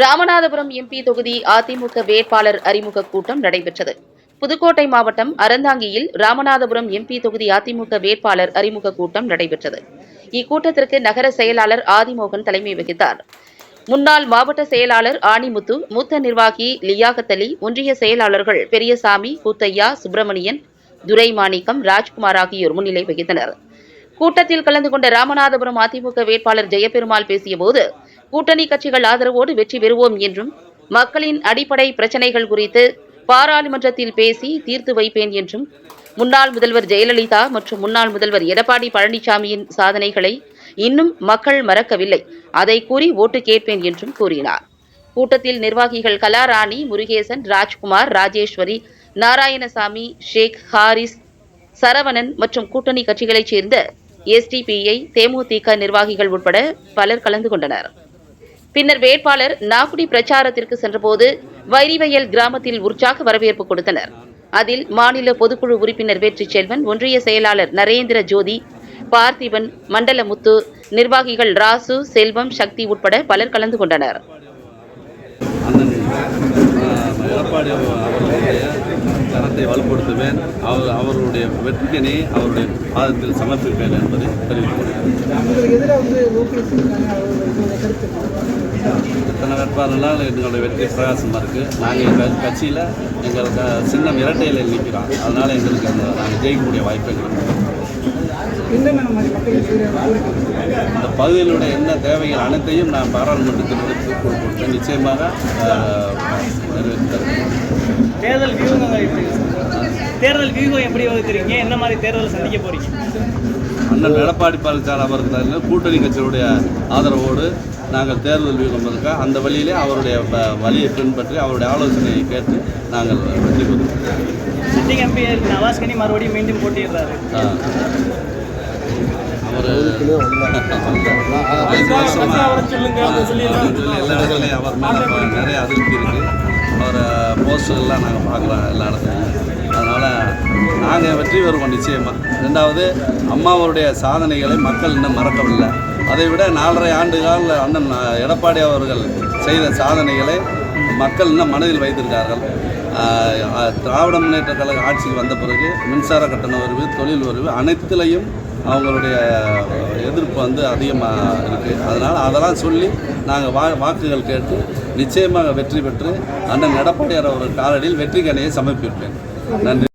Ramanathapuram MP தொகுதி அதிமுக வேட்பாளர் அறிமுக கூட்டம் நடைபெற்றது. புதுக்கோட்டை மாவட்டம் அறந்தாங்கியில் ராமநாதபுரம் எம்பி தொகுதி அதிமுக வேட்பாளர் அறிமுக கூட்டம் நடைபெற்றது. இக்கூட்டத்திற்கு நகர செயலாளர் ஆதிமோகன் தலைமை வகித்தார். முன்னாள் மாவட்ட செயலாளர் ஆணிமுத்து மூத்த நிர்வாகி லியாகத்தலி ஒன்றிய செயலாளர்கள் பெரியசாமி கூத்தையா சுப்பிரமணியன் துரைமாணிக்கம் ராஜ்குமார் ஆகியோர் முன்னிலை வகித்தனர். கூட்டத்தில் கலந்து கொண்ட ராமநாதபுரம் அதிமுக வேட்பாளர் ஜெயபெருமாள் பேசியபோது கூட்டணி கட்சிகள் ஆதரவோடு வெற்றி பெறுவோம் என்றும் மக்களின் அடிப்படை பிரச்சினைகள் குறித்து பாராளுமன்றத்தில் பேசி தீர்த்து வைப்பேன் என்றும் முன்னாள் முதல்வர் ஜெயலலிதா மற்றும் முன்னாள் முதல்வர் எடப்பாடி பழனிசாமியின் சாதனைகளை இன்னும் மக்கள் மறக்கவில்லை. அதை கூறி ஓட்டு கேட்பேன் என்றும் கூறினார். கூட்டத்தில் நிர்வாகிகள் கலாராணி முருகேசன் ராஜ்குமார் ராஜேஸ்வரி நாராயணசாமி ஷேக் ஹாரிஸ் சரவணன் மற்றும் கூட்டணி கட்சிகளைச் சேர்ந்த எஸ்டிபிஐ தேமுதிக நிர்வாகிகள் உட்பட பலர் கலந்து கொண்டனர். பின்னர் வேட்பாளர் நாகுடி பிரச்சாரத்திற்கு சென்றபோது வைரிவயல் கிராமத்தில் உற்சாக வரவேற்பு கொடுத்தனர் அதில் மாநில பொதுக்குழு உறுப்பினர் வெற்றி செல்வன் ஒன்றிய செயலாளர் நரேந்திர ஜோதி பார்த்திபன் மண்டலமுத்து நிர்வாகிகள் ராசு செல்வம் சக்தி உட்பட பலர் கலந்து கொண்டனர் எடப்பாடி அவர்களுடைய தரத்தை வலுப்படுத்துவேன் அவர் அவருடைய வெற்றியினை அவருடைய பாதத்தில் சமர்ப்பிப்பேன் என்பதை தெரிவித்துக் கொள்கிறேன் வந்து இத்தனை வேட்பாளர்களால் எங்களுடைய வெற்றி பிரகாசமாக இருக்குது நாங்கள் எங்கள் கட்சியில் எங்கள் க- சின்னம் இரட்டையில் நிற்கிறோம் அதனால் எங்களுக்கு அந்த நாங்கள் ஜெயிக்கக்கூடிய வாய்ப்பு எங்களுக்கு இந்த பகுதியிலுடைய என்ன தேவைகள் அனைத்தையும் நான் பாராளுமன்றத்தில் எடுத்து கொடுப்பேன் நிச்சயமாக. தேர்தல் எப்படி தேர்தல் வியூகம் எப்படி வகுக்கிறீங்க? என்ன மாதிரி தேர்தல் சந்திக்க போறீங்க? அண்ணன் எடப்பாடி பழனிசாமி அவர்கள் கூட்டணி கட்சியுடைய ஆதரவோடு நாங்கள் தேர்தல் வியூகம் அந்த வழியிலே அவருடைய வழியை பின்பற்றி அவருடைய ஆலோசனையை கேட்டு நாங்கள் வெற்றி பெறுவோம் சிட்டிங் எம்பி நவாஸ்கனி மறுபடியும் மீண்டும் போட்டியிடுறாரு அவர் எல்லா இடத்துலையும் அவர் மேலே நிறைய அதிருப்தி இருக்குது அவரை போஸ்டர்லாம் நாங்கள் பார்க்குறோம் எல்லா இடத்துலையும் அதனால் நாங்கள் வெற்றி பெறுவோம் நிச்சயமாக ரெண்டாவது அம்மாவருடைய சாதனைகளை மக்கள் இன்னும் மறக்கவில்லை. அதை விட நாலரை ஆண்டு கால அண்ணன் எடப்பாடி அவர்கள் செய்த சாதனைகளை மக்கள் இன்னும் மனதில் வைத்திருக்கார்கள். திராவிட முன்னேற்ற கழக ஆட்சிக்கு வந்த பிறகு மின்சார கட்டண உரிவு தொழில் உரிவு அனைத்திலையும் அவங்களுடைய எதிர்ப்பு வந்து அதிகமாக இருக்குது அதனால் அதெல்லாம் சொல்லி நாங்கள் வா வாக்குகள் கேட்டு நிச்சயமாக வெற்றி பெற்று அண்ணன் எடப்பாடியார் அவர்கள் காலடியில் வெற்றி கணையை சமர்ப்பிப்பேன். நன்றி.